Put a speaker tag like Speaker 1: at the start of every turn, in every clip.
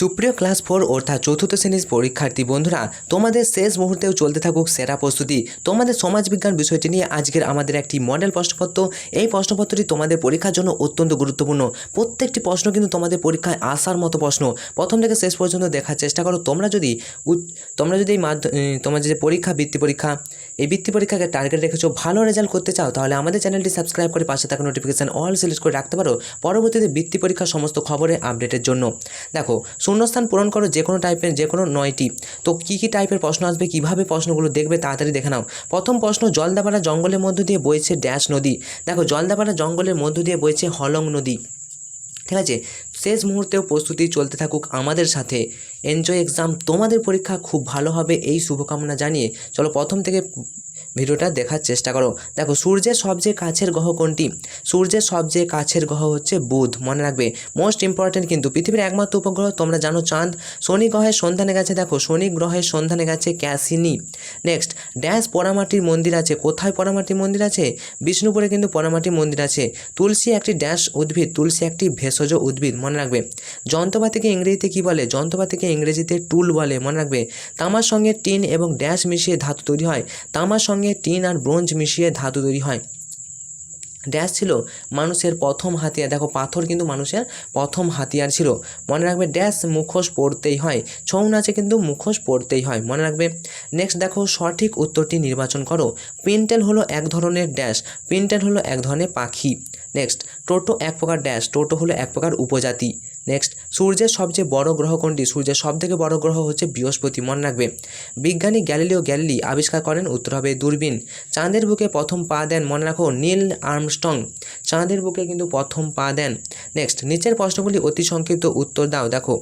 Speaker 1: সুপ্রিয় class four অর্থাৎ চতুর্থ শ্রেণির পরীক্ষার্থী বন্ধুরা তোমাদের শেষ মুহূর্তেও চলতে থাকুক সেরা প্রস্তুতি। তোমাদের সমাজবিজ্ঞান বিষয়টি নিয়ে আজকের আমাদের একটি মডেল প্রশ্নপত্র। এই প্রশ্নপত্রটি তোমাদের পরীক্ষার জন্য অত্যন্ত গুরুত্বপূর্ণ। প্রত্যেকটি প্রশ্ন কিন্তু তোমাদের পরীক্ষায় আসার মতো প্রশ্ন। প্রথম থেকে শেষ পর্যন্ত দেখার চেষ্টা করো। তোমরা যদি তোমরা যদি এই মাধ্য উম, তোমার যে পরীক্ষা বৃত্তি পরীক্ষা এই বৃত্তি পরীক্ষাকে টার্গেট রেখেছো, ভালো রেজাল্ট করতে চাও, তাহলে আমাদের চ্যানেলটি সাবস্ক্রাইব করে পাশে থাকা নোটিফিকেশান অল সিলেক্ট করে রাখতে পারো পরবর্তীতে বৃত্তি পরীক্ষার সমস্ত খবরের আপডেটের জন্য। দেখো, শূন্যস্থান পূরণ করো যে কোনো টাইপের যে কোনো নয়টি। তো কী কী টাইপের প্রশ্ন আসবে, কীভাবে প্রশ্নগুলো দেখবে তাড়াতাড়ি দেখে নাও। প্রথম প্রশ্ন, জলদাপাড়া জঙ্গলের মধ্য দিয়ে বইছে ড্যাশ নদী। দেখো, জলদাপাড়া জঙ্গলের মধ্য দিয়ে বইছে হলং নদী। ঠিক আছে? শেষ মুহূর্তেও প্রস্তুতি চলতে থাকুক আমাদের সাথে। এনজয় এক্সাম তোমাদের পরীক্ষা খুব ভালো হবে, এই শুভকামনা জানিয়ে। চলো প্রথম থেকে ভিডিওটা দেখার চেষ্টা করো। দেখো, সূর্যের সবচেয়ে কাছের গ্রহ কোনটি? সূর্যের সবচেয়ে কাছের গ্রহ হচ্ছে বুধ, মনে রাখবে। মোস্ট ইম্পর্ট্যান্ট কিন্তু পৃথিবীর একমাত্র উপগ্রহ, তোমরা জানো চাঁদ। শনি গ্রহের সন্ধানে গেছে দেখো, শনি গ্রহের সন্ধানে গেছে ক্যাসিনি। নেক্সট ড্যাশ পোড়ামাটির মন্দির আছে। কোথায় পরামাটির মন্দির আছে? বিষ্ণুপুরে কিন্তু পোড়ামাটির মন্দির আছে। তুলসী একটি ড্যাশ উদ্ভিদ, তুলসী একটি ভেষজ উদ্ভিদ, মনে রাখবে। যন্ত্রপাতিকে ইংরেজিতে কী বলে? যন্ত্রপাতিকে ইংরেজিতে টুল বলে, মনে রাখবে। তামার সঙ্গে টিন এবং ড্যাশ মিশিয়ে ধাতু তৈরি হয়। তামার সঙ্গে টিন আর ব্রোঞ্জ মিশিয়ে ধাতু তৈরি হয়। ড্যাশ ছিল মানুষের প্রথম হাতিয়ার। দেখো, পাথর কিন্তু মানুষের প্রথম হাতিয়ার ছিল। মনে রাখবে, ড্যাশ মুখোশ পড়তেই হয়। ছৌ নাচে কিন্তু মুখোশ পড়তেই হয়। মনে রাখবে? নেক্সট দেখো, সঠিক উত্তরটি নির্বাচন করো। পিন্টেল হলো এক ধরনের ড্যাশ। পিন্টেল হলো এক ধরনের পাখি। নেক্সট টোটো এক প্রকার ড্যাশ। টোটো হলো এক প্রকার উপজাতি। নেক্সট সূর্যের সবচেয়ে বড় গ্রহ কোনটি? সূর্যের সবথেকে বড় গ্রহ হচ্ছে বৃহস্পতি, মনে রাখবে। বিজ্ঞানী গ্যালিলিও গ্যালিলি আবিষ্কার করেন উত্তর হবে দূরবীন। চাঁদের বুকে প্রথম পা দেন, মনে রাখো, নীল আর্মস্টং চাঁদের বুকে কিন্তু প্রথম পা দেন। নেক্সট নিচের প্রশ্নগুলি অতি সংক্ষিপ্ত উত্তর দাও, দেখো।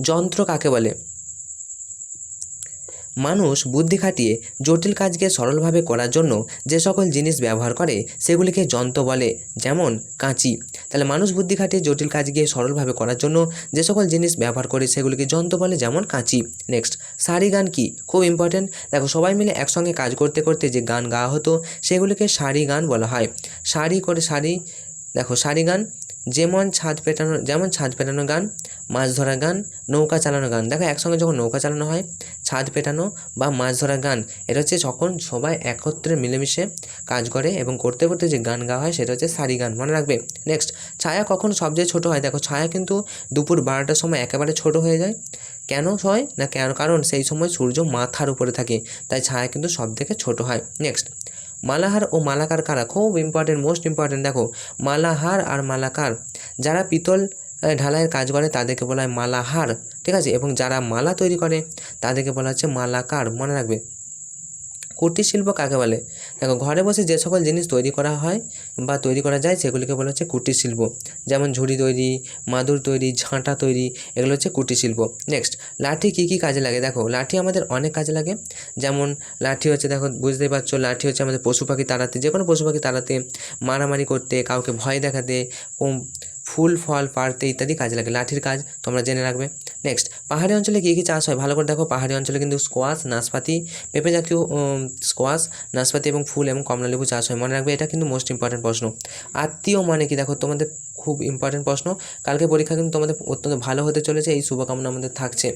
Speaker 1: যন্ত্র কাকে বলে? মানুষ বুদ্ধি খাটিয়ে জটিল কাজকে সরলভাবে করার জন্য যে সকল জিনিস ব্যবহার করে, সেগুলিকে যন্ত্র বলে, যেমন কাঁচি। তাহলে মানুষ বুদ্ধি খাটিয়ে জটিল কাজকে সরলভাবে করার জন্য যে সকল জিনিস ব্যবহার করে সেগুলিকে যন্ত্র বলে যেমন কাঁচি। নেক্সট সারি গান কি? খুব ইম্পর্টেন্ট দেখো, সবাই মিলে একসঙ্গে কাজ করতে করতে যে গান গাওয়া হতো, সেগুলিকে সারি গান বলা হয়। সারি করে সারি দেখো সারি গান, যেমন ছাদ পেটানো, যেমন ছাদ পেটানো গান, মাছ ধরা গান, নৌকা চালানো গান। দেখো, একসঙ্গে যখন নৌকা চালানো হয় ছাদ পেটানো বা মাছ ধরা গান, এটা হচ্ছে যখন সবাই একত্রে মিলেমিশে কাজ করে এবং করতে করতে যে গান গাওয়া হয়, সেটা হচ্ছে সারি গান। মনে রাখবে? নেক্সট ছায়া কখন সবচেয়ে ছোট হয়? দেখো, ছায়া কিন্তু দুপুর বারোটার সময় একেবারে ছোট হয়ে যায়। কেন হয়? না কেন? কারণ সেই সময় সূর্য মাথার উপরে থাকে, তাই ছায়া কিন্তু সব থেকে ছোট হয়। নেক্সট মালাহার ও মালাকার কারা? খুব ইম্পর্টেন্ট মোস্ট ইম্পর্টেন্ট দেখো, মালাহার আর মালাকার, যারা পিতল ঢালাইয়ের কাজ করে তাদেরকে বলা হয় মালাহার, ঠিক আছে? এবং যারা মালা তৈরি করে, তাদেরকে বলা হচ্ছে মালাকার, মনে রাখবে। কুটির শিল্প কাকে বলে? দেখো, ঘরে বসে যে সকল জিনিস তৈরি করা হয় বা তৈরি করা যায়, সেগুলিকে বলা হচ্ছে কুটির শিল্প। যেমন ঝুড়ি তৈরি, মাদুর তৈরি, ঝাঁটা তৈরি, এগুলো হচ্ছে কুটির শিল্প। নেক্সট লাঠি কী কী কাজে লাগে? দেখো, লাঠি আমাদের অনেক কাজে লাগে। যেমন লাঠি হচ্ছে, দেখো, বুঝতেই পারছ, লাঠি হচ্ছে আমাদের পশু পাখি তাড়াতে যে কোনো পশু পাখি তাড়াতে, মারামারি করতে, কাউকে ভয় দেখাতে ফুল, ফল, পাড়তে ইত্যাদি কাজে লাগে। লাঠির কাজ তোমরা জেনে রাখবে। নেক্সট পাহাড়ি অঞ্চলে কী কী চাষ হয়? ভালো করে দেখো, পাহাড়ি অঞ্চলে কিন্তু স্কোয়াশ নাশপাতি, পেঁপে জাতীয় স্কোয়াশ নাশপাতি এবং ফুল এবং কমলালেবু চাষ হয়। মনে রাখবে, এটা কিন্তু মোস্ট ইম্পর্টেন্ট প্রশ্ন। আত্মীয় মানে কি? দেখো, তোমাদের খুব ইম্পর্টেন্ট প্রশ্ন। কালকে পরীক্ষা কিন্তু তোমাদের অত্যন্ত ভালো হতে চলেছে, এই শুভকামনা আমাদের থাকছে।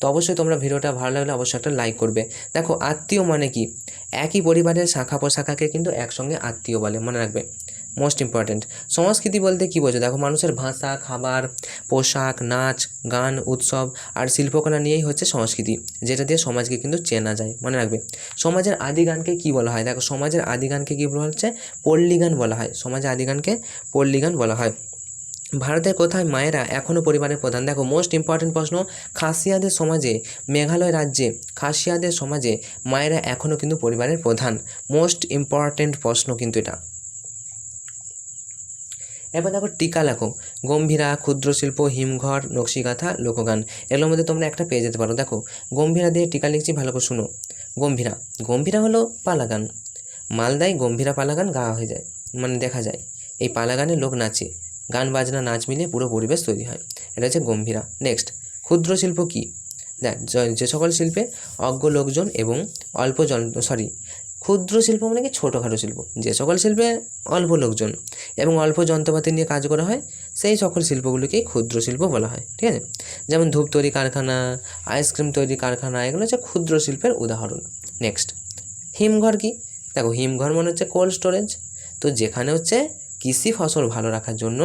Speaker 1: তো অবশ্যই তোমরা ভিডিওটা ভালো লাগলে অবশ্যই একটা লাইক করবে। দেখো, আত্মীয় মানে কি? একই পরিবারের শাখা পোশাখাকে কিন্তু একসঙ্গে আত্মীয় বলে, মনে রাখবে। মোস্ট ইম্পর্ট্যান্ট সংস্কৃতি বলতে কী বোঝো? দেখো, মানুষের ভাষা, খাবার, পোশাক, নাচ, গান, উৎসব আর শিল্পকলা নিয়েই হচ্ছে সংস্কৃতি, যেটা দিয়ে সমাজকে কিন্তু চেনা যায়। মনে রাখবে, সমাজের আদি গানকে কী বলা হয়? দেখো, সমাজের আদি গানকে কী বলা হচ্ছে? পল্লী গান বলা হয়। সমাজের আদি গানকে পল্লী গান বলা হয়। ভারতের কোথায় মায়েরা এখনও পরিবারের প্রধান? দেখো মোস্ট ইম্পর্ট্যান্ট প্রশ্ন, খাসিয়াদের সমাজে, মেঘালয় রাজ্যে, খাসিয়াদের সমাজে মায়েরা এখনও কিন্তু পরিবারের প্রধান। মোস্ট ইম্পর্ট্যান্ট প্রশ্ন কিন্তু এটা। এবার দেখো টিকা লেখো। গম্ভীরা, ক্ষুদ্র শিল্প, হিমঘর নকশিকাথা লোকগান। এগুলোর মধ্যে তোমরা একটা পেয়ে যেতে পারো। দেখো, গম্ভীরা দিয়ে টিকা লিখছি, ভালো করে শুনো। গম্ভীরা। গম্ভীরা হলো পালাগান। মালদায় গম্ভীরা পালাগান গাওয়া হয়ে যায় মানে দেখা যায়। এই পালাগানে লোক নাচে। গান, বাজনা, নাচ মিলিয়ে পুরো পরিবেশ তৈরি হয়। এটা হচ্ছে গম্ভীরা। নেক্সট ক্ষুদ্র শিল্প কী? দেখ যে সকল শিল্পে অজ্ঞ লোকজন এবং অল্প জন সরি ক্ষুদ্র শিল্প মানে কি? ছোটোখাটো শিল্প। যে সকল শিল্পে অল্প লোকজন এবং অল্প যন্ত্রপাতি নিয়ে কাজ করা হয়, সেই সকল শিল্পগুলিকেই ক্ষুদ্র শিল্প বলা হয়, ঠিক আছে? যেমন ধূপ তৈরি কারখানা, আইসক্রিম তৈরি কারখানা, এগুলো হচ্ছে ক্ষুদ্র শিল্পের উদাহরণ। নেক্সট হিমঘর কি? দেখো, হিমঘর মানে হচ্ছে কোল্ড স্টোরেজ তো যেখানে হচ্ছে কৃষি ফসল ভালো রাখার জন্য,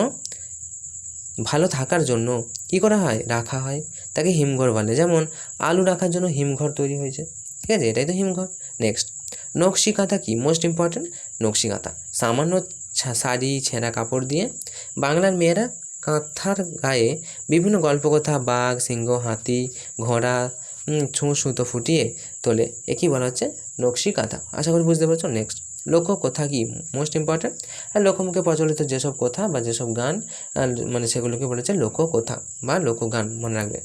Speaker 1: ভালো থাকার জন্য কি করা হয়? রাখা হয়। তাকে হিমঘর বলে। যেমন আলু রাখার জন্য হিমঘর তৈরি হয়েছে, ঠিক আছে? এটাই তো হিমঘর। নেক্সট নকশি কাঁথা কি? মোস্ট ইম্পর্ট্যান্ট নকশি কাঁথা সামান্য শাড়ি, ছেঁড়া কাপড় দিয়ে বাংলার মেয়েরা কাঁথার গায়ে বিভিন্ন গল্পকথা, বাঘ, সিংহ, হাতি, ঘোড়া ছুঁ, সুতো ফুটিয়ে তোলে। এ কী বলা হচ্ছে নকশি কাঁথা আশা করি বুঝতে পারছ? নেক্সট লোক কথা কি? মোস্ট ইম্পর্ট্যান্ট আর লোকমুখে প্রচলিত যেসব কথা বা যেসব গান মানে সেগুলোকে বলেছে লোককথা বা লোকগান মনে রাখবে।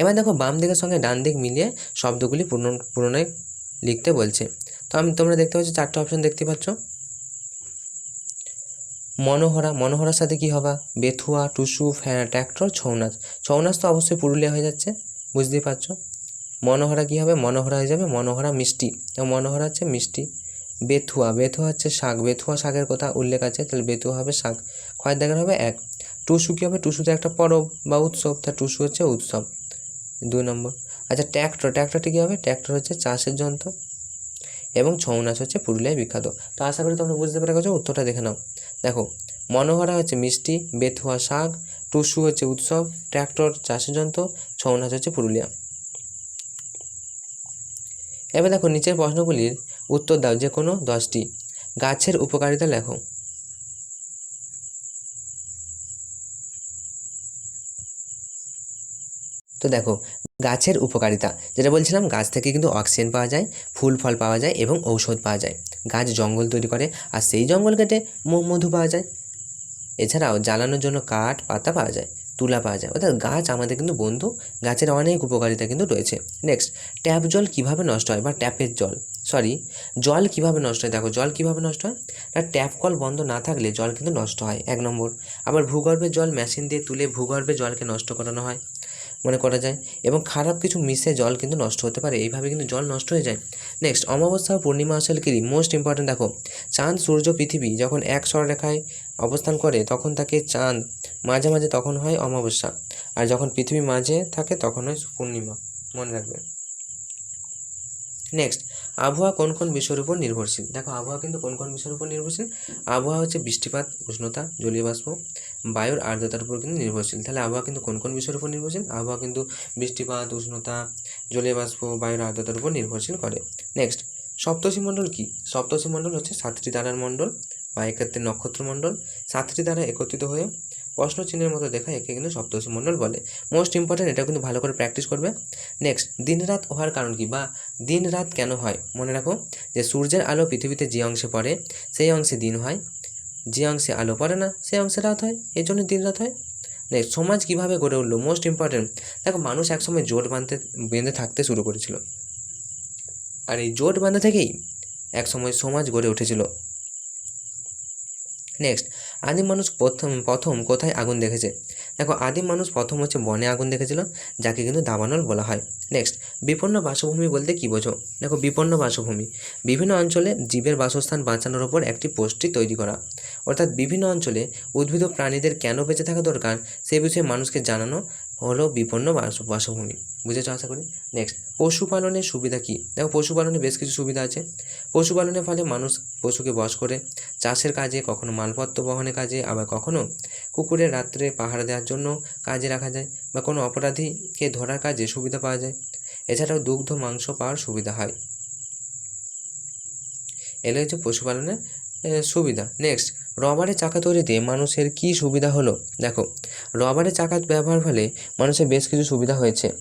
Speaker 1: এবার দেখো বাম দিকের সঙ্গে ডান দিক মিলিয়ে শব্দগুলি পূর্ণ পুনরায় লিখতে বলছে। তো আমি, তোমরা দেখতে পাচ্ছ চারটে অপশন দেখতে পাচ্ছ। মনোহরা, মনোহরার সাথে কি হবে? বেথুয়া, টুসু ফ্যা- ট্র্যাক্টর ছৌ নাচ ছৌ নাচ তো অবশ্যই পুরুলিয়া হয়ে যাচ্ছে, বুঝতেই পারছ। মনোহরা কি হবে? মনোহরা হয়ে যাবে, মনোহরা মিষ্টি। এবং মনোহরা হচ্ছে মিষ্টি। বেথুয়া বেথুয়া হচ্ছে শাক। বেথুয়া শাকের কথা উল্লেখ আছে, তাহলে বেথুয়া হবে শাক। খয়ের দাগের হবে এক। টুসু কী হবে? টুসুতে একটা পরব বা উৎসব। তা টুসু হচ্ছে উৎসব। দুই নম্বর। আচ্ছা ট্র্যাক্টর, ট্র্যাক্টরটি কী হবে? ট্র্যাক্টর হচ্ছে চাষের যন্ত্র এবং ছৌ নাচ হচ্ছে পুরুলিয়ায় বিখ্যাত। তো আশা করি তোমরা বুঝতে পেরে গেছো উত্তরটা দেখে নাও। দেখো, মনোহরা হচ্ছে মিষ্টি, বেথুয়া শাক, টুসু হচ্ছে উৎসব, ট্র্যাক্টর চাষের যন্ত্র, ছৌ নাচ হচ্ছে পুরুলিয়া। এবার দেখো, নিচের প্রশ্নগুলির উত্তর দাও যে কোনো দশটি। গাছের উপকারিতা লেখো। তো দেখো, গাছের উপকারিতা, যেটা বলছিলাম, গাছ থেকে কিন্তু অক্সিজেন পাওয়া যায়, ফুল ফল পাওয়া যায় এবং ঔষধ পাওয়া যায়। গাছ জঙ্গল তৈরি করে আর সেই জঙ্গল কেটে মধু পাওয়া যায়। এছাড়াও জ্বালানোর জন্য কাঠ, পাতা পাওয়া যায়, তুলা পাওয়া যায়। অর্থাৎ গাছ আমাদের কিন্তু বন্ধু, গাছের অনেক উপকারিতা কিন্তু রয়েছে। নেক্সট ট্যাপ জল কীভাবে নষ্ট হয় বা ট্যাপের জল? সরি জল কীভাবে নষ্ট হয়? দেখো, জল কীভাবে নষ্ট হয়? না ট্যাপ কল বন্ধ না থাকলে জল কিন্তু নষ্ট হয়। এক নম্বর, আবার ভূগর্ভের জল মেশিন দিয়ে তুলে ভূগর্ভে জলকে নষ্ট করানো হয়। মনে করা যায়। এবং খারাপ কিছু মিশে জল কিন্তু নষ্ট হতে পারে। এইভাবে কিন্তু জল নষ্ট হয়ে যায়। নেক্সট অমাবস্যা ও পূর্ণিমা আসলে কি? মোস্ট ইম্পর্ট্যান্ট দেখো, চাঁদ, সূর্য, পৃথিবী যখন এক সরলরেখায় অবস্থান করে, তখন তাকে চাঁদ, মাঝে মাঝে তখন হয় অমাবস্যা। আর যখন পৃথিবী মাঝে থাকে, তখন হয় পূর্ণিমা। মনে রাখবে। নেক্সট আবহাওয়া কোন কোন বিষয়ের উপর নির্ভরশীল? দেখো, আবহাওয়া কিন্তু কোন কোন বিষয়ের উপর নির্ভরশীল? আবহাওয়া হচ্ছে বৃষ্টিপাত, উষ্ণতা, জলীয় বাষ্প, বায়ুর আর্দ্রতার উপর কিন্তু নির্ভরশীল। তাহলে আবহাওয়া কিন্তু কোন কোন বিষয়ের উপর নির্ভরশীল? আবহাওয়া কিন্তু বৃষ্টিপাত, উষ্ণতা, জলীয় বাষ্প, বায়ুর আর্দ্রতার উপর নির্ভরশীল করে। নেক্সট সপ্তর্ষি মণ্ডল কি? সপ্তর্ষি মণ্ডল হচ্ছে সাতটি তারার মণ্ডল বা এক্ষেত্রে নক্ষত্র মণ্ডল। সাতটি তারা একত্রিত হয়ে প্রশ্ন চিহ্নের মতো দেখা একে কিন্তু সপ্তর্ষি মণ্ডল বলে। মোস্ট ইম্পর্ট্যান্ট এটা কিন্তু ভালো করে প্র্যাকটিস করবে। নেক্সট দিন রাত হওয়ার কারণ কি বা দিন রাত কেন হয়? মনে রাখো যে সূর্যের আলো পৃথিবীতে যে অংশে পড়ে, সেই অংশে দিন হয়। যে অংশে আলো পড়ে না, সেই অংশে রাত হয়। এই জন্য দিন রাত হয়। নেক্সট সমাজ কীভাবে গড়ে উঠল? মোস্ট ইম্পর্ট্যান্ট দেখো মানুষ একসময় জোট বাঁধতে, বেঁধে থাকতে শুরু করেছিল। আর এই জোট বাঁধা থেকেই একসময় সমাজ গড়ে উঠেছিল। নেক্সট আদিম মানুষ প্রথম প্রথম কোথায় আগুন দেখেছে? দেখো, আদিম মানুষ প্রথম হচ্ছে বনে আগুন দেখেছিল, যাকে কিন্তু দাবানল বলা হয়। নেক্সট বিপন্ন বাসভূমি বলতে কী বোঝো? দেখো, বিপন্ন বাসভূমি। বিভিন্ন অঞ্চলে জীবের বাসস্থান বাঁচানোর ওপর একটি পোস্টটি তৈরি করা। অর্থাৎ বিভিন্ন অঞ্চলে উদ্ভিদ ও প্রাণীদের কেন বেঁচে থাকা দরকার, সে বিষয়ে মানুষকে জানানো হলো বিপন্ন বাস বাসভূমি। বুঝেছ আশা করি? নেক্সট পশুপালনের সুবিধা কী? দেখো, পশুপালনে বেশ কিছু সুবিধা আছে। পশুপালনের ফলে মানুষ পশুকে বস করে, চাষের কাজে, কখনো মালপত্র বহনের কাজে, আবার কখনো কুকুরের রাত্রে পাহারা দেওয়ার জন্য কাজে রাখা যায়, বা কোনো অপরাধীকে ধরার কাজে সুবিধা পাওয়া যায়। এছাড়াও দুগ্ধ, মাংস পাওয়ার সুবিধা হয়। এগুলো হচ্ছে পশুপালনের সুবিধা। নেক্সট রবারের চাকা তৈরিতে মানুষের কী সুবিধা হলো? দেখো রবারের চাকা ব্যবহার ফলে মানুষের বেশ কিছু সুবিধা হয়েছে।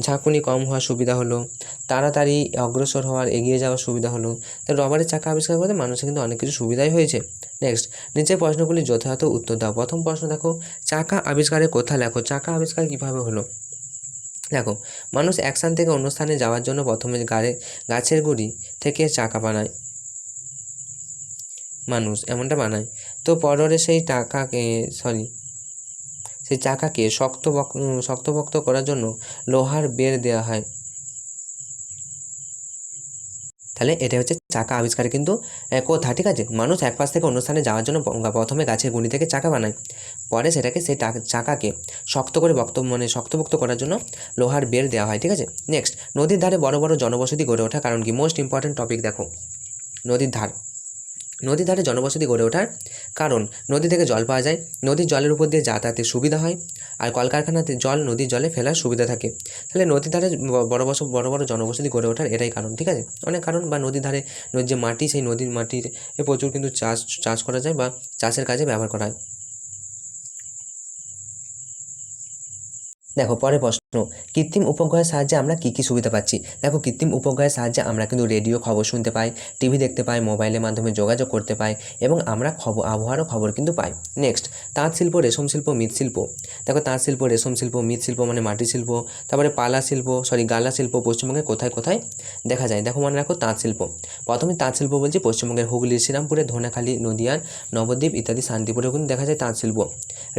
Speaker 1: ঝাঁকুনি কম হওয়ার সুবিধা হলো, তাড়াতাড়ি অগ্রসর হওয়ার এগিয়ে যাওয়ার সুবিধা হলো। তাই রবারের চাকা আবিষ্কার করতে মানুষের কিন্তু অনেক কিছু সুবিধাই হয়েছে। নেক্সট নিচের প্রশ্নগুলি যথাযথ উত্তর দাও। প্রথম প্রশ্ন দেখো, চাকা আবিষ্কারের কথা লেখো, চাকা আবিষ্কার কীভাবে হলো? দেখো, মানুষ এক স্থান থেকে অন্য স্থানে যাওয়ার জন্য প্রথমে গাড়ে, গাছের গুড়ি থেকে চাকা বানায়। মানুষ এমনটা বানায়। তো পরে সেই টাকাকে সরি সেই চাকাকে শক্ত শক্তপোক্ত করার জন্য লোহার বের দেওয়া হয়। তাহলে এটা হচ্ছে চাকা আবিষ্কার। কিন্তু কোথা ঠিক আছে, মানুষ এক পাশ থেকে অন্য স্থানে যাওয়ার জন্য প্রথমে গাছের গুঁড়ি থেকে চাকা বানায়। পরে সেটাকে সেই চাকাকে শক্ত করে বক্ত মানে শক্তপোক্ত করার জন্য লোহার বের দেওয়া হয়, ঠিক আছে? নেক্সট নদীর ধারে বড় বড় জনবসতি গড়ে ওঠা কারণ কি? মোস্ট ইম্পর্ট্যান্ট টপিক দেখো। নদীর ধার। নদীর ধারে জনবসতি গড়ে ওঠার কারণ নদী থেকে জল পাওয়া যায়। নদীর জলের উপর দিয়ে যাতায়াতের সুবিধা হয় আর কলকারখানাতে জল নদীর জলে ফেলার সুবিধা থাকে। তাহলে নদীর ধারে বড় বড় বড় বড় জনবসতি গড়ে ওঠার এটাই কারণ, ঠিক আছে? অনেক কারণ বা নদীর ধারে নদীর যে মাটি, সেই নদীর মাটির প্রচুর কিন্তু চাষ চাষ করা যায় বা চাষের কাজে ব্যবহার করা হয়। দেখো পরে প্রশ্ন। কৃত্রিম উপগ্রহের সাহায্যে আমরা কী কী সুবিধা পাচ্ছি? দেখো, কৃত্রিম উপগ্রহের সাহায্যে আমরা কিন্তু রেডিও খবর শুনতে পাই, টিভি দেখতে পাই, মোবাইলের মাধ্যমে যোগাযোগ করতে পাই এবং আমরা খবর, আবহাওয়ারও খবর কিন্তু পাই। নেক্সট তাঁত শিল্প, রেশম শিল্প মৃৎশিল্প দেখো, তাঁত শিল্প, রেশম শিল্প মৃৎশিল্প মানে মাটি শিল্প, তারপরে পালা শিল্প সরি গালা শিল্প, পশ্চিমবঙ্গে কোথায় কোথায় দেখা যায়। দেখো, মনে রাখো, তাঁত শিল্প। প্রথমে তাঁত শিল্প বলছি, পশ্চিমবঙ্গের হুগলি, শ্রীরামপুরে, ধনেখালি, নদিয়ার, নবদ্বীপ ইত্যাদি, শান্তিপুরেও কিন্তু দেখা যায় তাঁত শিল্প।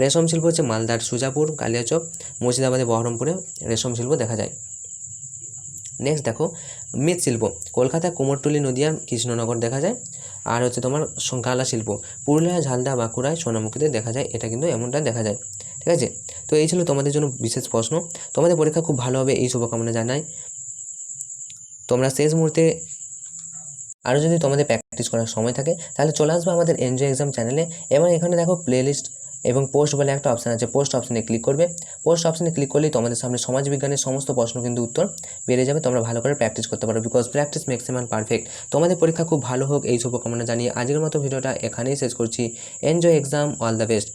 Speaker 1: রেশম শিল্প হচ্ছে মালদার সুজাপুর, কালিয়াচক মুর্শিদাবাদে বহরমপুরে রেশম শিল্প দেখা যায়। নেক্সট দেখো মৃৎশিল্প কলকাতা কুমোরটুলি নদিয়ার কৃষ্ণনগর দেখা যায়। আর হচ্ছে তোমার স- গালা শিল্প। পুরুলিয়া, ঝালদা বাঁকুড়ায় সোনামুখীতে দেখা যায়। এটা কিন্তু এমনটা দেখা যায়। ঠিক আছে? তো এই ছিল তোমাদের জন্য বিশেষ প্রশ্ন। তোমাদের পরীক্ষা খুব ভালো হবে, এই শুভকামনা জানাই। তোমরা শেষ মুহূর্তে আরও যদি তোমাদের প্র্যাকটিস করার সময় থাকে, তাহলে চলে আসবে আমাদের এনজয় এক্সাম চ্যানেলে এবং এখানে দেখো প্লেলিস্ট এবং পোস্ট বলে একটা অপশান আছে। পোস্ট অপশানে ক্লিক করবে। পোস্ট অপশানে ক্লিক করলেই তোমাদের সামনে সমাজবিজ্ঞানের সমস্ত প্রশ্ন কিন্তু উত্তর বেড়ে যাবে। তোমরা ভালো করে প্র্যাকটিস করতে পারো বিকজ প্র্যাকটিস ম্যাক্সিমাম পারফেক্ট তোমাদের পরীক্ষা খুব ভালো হোক, এই শুভকামনা জানিয়ে আজকের মতো ভিডিওটা এখানেই শেষ করছি। Enjoy exam all the best